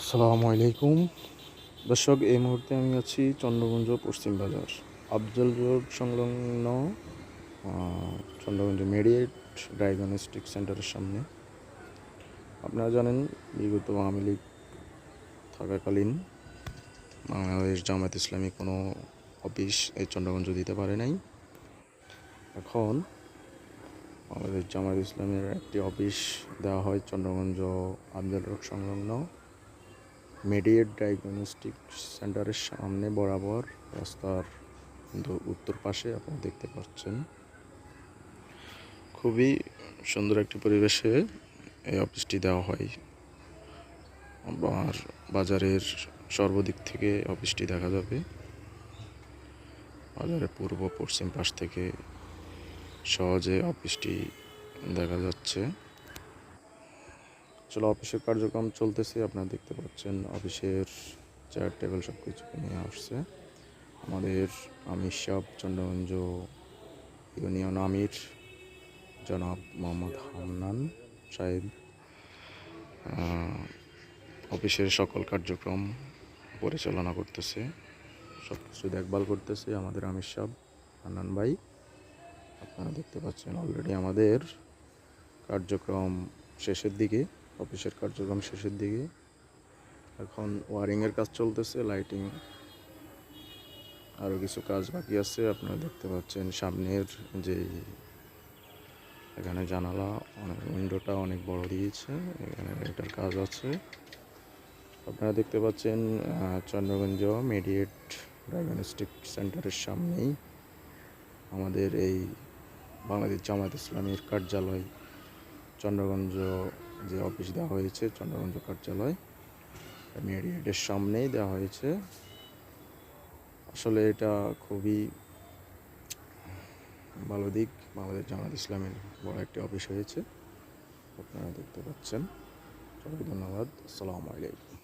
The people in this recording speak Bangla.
আসসালামু আলাইকুম। দর্শক, এই মুহূর্তে আমি আছি চন্দ্রগঞ্জ পশ্চিম বাজার, আফজল রোড সংলগ্ন চন্দ্রগঞ্জ মেডিয়েট ডায়াগনস্টিক সেন্টারের সামনে। আপনারা জানেন, বিগত আওয়ামী লীগ থাকাকালীন বাংলাদেশ জামায়াত ইসলামী কোনো অফিস এই চন্দ্রগঞ্জ দিতে পারে নাই। এখন বাংলাদেশ জামায়াত ইসলামের একটি অফিস দেওয়া হয় চন্দ্রগঞ্জ আফজল রোড সংলগ্ন। মেডিয়েট ডায়াগনস্টিক সেন্টারের সামনে বরাবর রাস্তার উত্তর পাশে আপনারা দেখতে পাচ্ছেন। খুবই সুন্দর একটি পরিবেশে এই অফিসটি দেওয়া হয়। আর বাজারের সর্বদিক থেকে অফিসটি দেখা যাবে। বাজারের পূর্ব, পশ্চিম পাশ থেকে সহজে অফিসটি দেখা যাচ্ছে। আসলে অফিসের কার্যক্রম চলতেছে, আপনারা দেখতে পাচ্ছেন অফিসের চেয়ার টেবিল সব কিছু নিয়ে আসছে। আমাদের আমির সাহ চন্দ্রগঞ্জ ইউনিয়ন আমির, জনাব মোহাম্মদ হামনান সাহেব অফিসের সকল কার্যক্রম পরিচালনা করতেছে সব কিছু দেখভাল করতেছে আমাদের আমির সাহ হান্নান ভাই। আপনারা দেখতে পাচ্ছেন অলরেডি আমাদের কার্যক্রম শেষের দিকে। অফিসের কার্যক্রম শেষের দিকে। এখন ওয়ারিংয়ের কাজ চলতেছে লাইটিং আরও কিছু কাজ বাকি আছে। আপনারা দেখতে পাচ্ছেন সামনের যে এখানে জানালা, অনেক উইন্ডোটা অনেক বড় দিয়েছে, এখানে এটার কাজ আছে। আপনারা দেখতে পাচ্ছেন চন্দ্রগঞ্জ মেডিয়েট ডায়াগনস্টিক সেন্টারের সামনেই আমাদের এই বাংলাদেশ জামায়াত ইসলামীর কার্যালয়, চন্দ্রগঞ্জ যে অফিস দেওয়া হয়েছে চন্দ্রগঞ্জ কার্যালয় মেডিয়েটের সামনেই দেওয়া হয়েছে। আসলে এটা খুবই ভালো দিক। বাংলাদেশ জামাত ইসলামের বড় একটি অফিস হয়েছে। আপনারা দেখতে পাচ্ছেন। সবাই ধন্যবাদ। আসসালামু আলাইকুম।